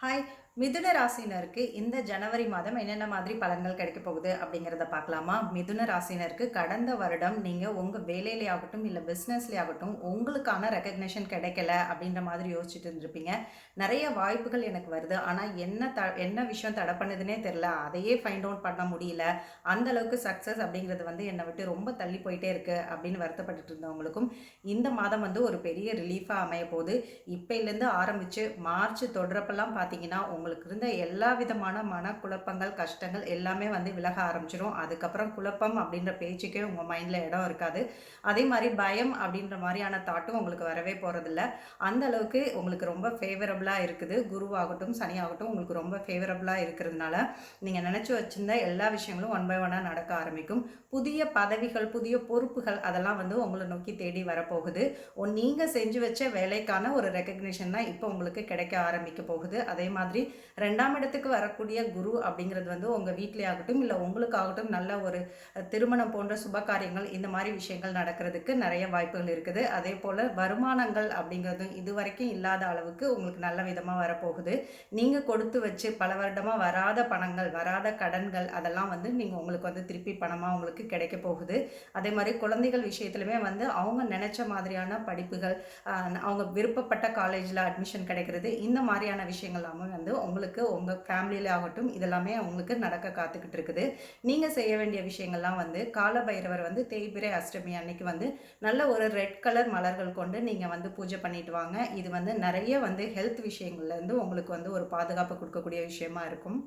Hi மிதுன ராசினருக்கு இந்த ஜனவரி மாதம் என்னென்ன மாதிரி பலன்கள் கிடைக்க போகுது அப்படிங்கிறத பார்க்கலாமா? மிதுன ராசினருக்கு கடந்த வருடம் நீங்கள் உங்கள் வேலையிலே ஆகட்டும் இல்லை பிஸ்னஸ்லேயாகட்டும் உங்களுக்கான ரெக்கக்னேஷன் கிடைக்கல அப்படின்ற மாதிரி யோசிச்சுட்டு இருந்திருப்பீங்க. நிறைய வாய்ப்புகள் எனக்கு வருது. ஆனால் என்ன த என்ன விஷயம் தடை பண்ணுதுன்னே தெரில அதையே ஃபைண்ட் அவுட் பண்ண முடியல. அந்த அளவுக்கு சக்ஸஸ் அப்படிங்கிறது வந்து என்னை விட்டு ரொம்ப தள்ளி போயிட்டே இருக்கு அப்படின்னு வருத்தப்பட்டு இருந்தவங்களுக்கும் இந்த மாதம் வந்து ஒரு பெரிய ரிலீஃபாக அமைய போகுது. இப்போலேருந்து ஆரம்பித்து மார்ச் தொடரப்பெல்லாம் பார்த்தீங்கன்னா உங்களுக்கு இருந்த எல்லா விதமான மனக்குழப்பங்கள் கஷ்டங்கள் எல்லாமே வந்து விலக ஆரம்பிச்சிடும் அதுக்கப்புறம் குழப்பம் அப்படின்ற பேச்சுக்கே உங்கள் மைண்டில் இடம் இருக்காது. அதே மாதிரி பயம் அப்படின்ற மாதிரியான தாட்டும் உங்களுக்கு வரவே போகிறதில்ல அந்த அளவுக்கு உங்களுக்கு ரொம்ப ஃபேவரபுளாக இருக்குது. குருவாகட்டும் சனியாகட்டும் உங்களுக்கு ரொம்ப ஃபேவரபுளாக இருக்கிறதுனால நீங்கள் நினச்சி வச்சுருந்த எல்லா விஷயங்களும் ஒன் பை ஒன்னாக நடக்க ஆரம்பிக்கும். புதிய பதவிகள் புதிய பொறுப்புகள் அதெல்லாம் வந்து உங்களை நோக்கி தேடி வரப்போகுது. நீங்கள் செஞ்சு வச்ச வேலைக்கான ஒரு ரெக்கக்னிஷன் தான் இப்போ உங்களுக்கு கிடைக்க ஆரம்பிக்க போகுது. அதே மாதிரி ரெண்டாம் இடத்துக்கு வரக்கூடிய குரு அப்படிங்கிறது வந்து உங்கள் வீட்டிலே ஆகட்டும் இல்லை உங்களுக்காகட்டும் நல்ல ஒரு திருமணம் போன்ற சுப காரியங்கள் இந்த மாதிரி விஷயங்கள் நடக்கிறதுக்கு நிறைய வாய்ப்புகள் இருக்குது. அதே போல் வருமானங்கள் அப்படிங்கிறதும் இது வரைக்கும் இல்லாத அளவுக்கு உங்களுக்கு நல்ல விதமாக வரப்போகுது. நீங்கள் கொடுத்து வச்சு பல வருடமாக வராத பணங்கள் வராத கடன்கள் அதெல்லாம் வந்து நீங்கள் உங்களுக்கு வந்து திருப்பி பணமாக உங்களுக்கு கிடைக்க போகுது. அதே மாதிரி குழந்தைகள் விஷயத்துலையுமே வந்து அவங்க நினச்ச மாதிரியான படிப்புகள் அவங்க விருப்பப்பட்ட காலேஜில் அட்மிஷன் கிடைக்கிறது இந்த மாதிரியான விஷயங்கள் எல்லாமே வந்து உங்களுக்கு உங்கள் ஃபேமிலியில் ஆகட்டும் இதெல்லாமே உங்களுக்கு நடக்க காத்துக்கிட்டு இருக்குது நீங்கள் செய்ய வேண்டிய விஷயங்கள்லாம் வந்து கால பைரவர் வந்து தேய்பிரை அஷ்டமி அன்னைக்கு வந்து நல்ல ஒரு ரெட் கலர் மலர்கள் கொண்டு நீங்கள் வந்து பூஜை பண்ணிட்டு வாங்க. இது வந்து நிறைய வந்து ஹெல்த் விஷயங்கள்லேருந்து உங்களுக்கு வந்து ஒரு பாதுகாப்பு கொடுக்கக்கூடிய விஷயமா இருக்கும்.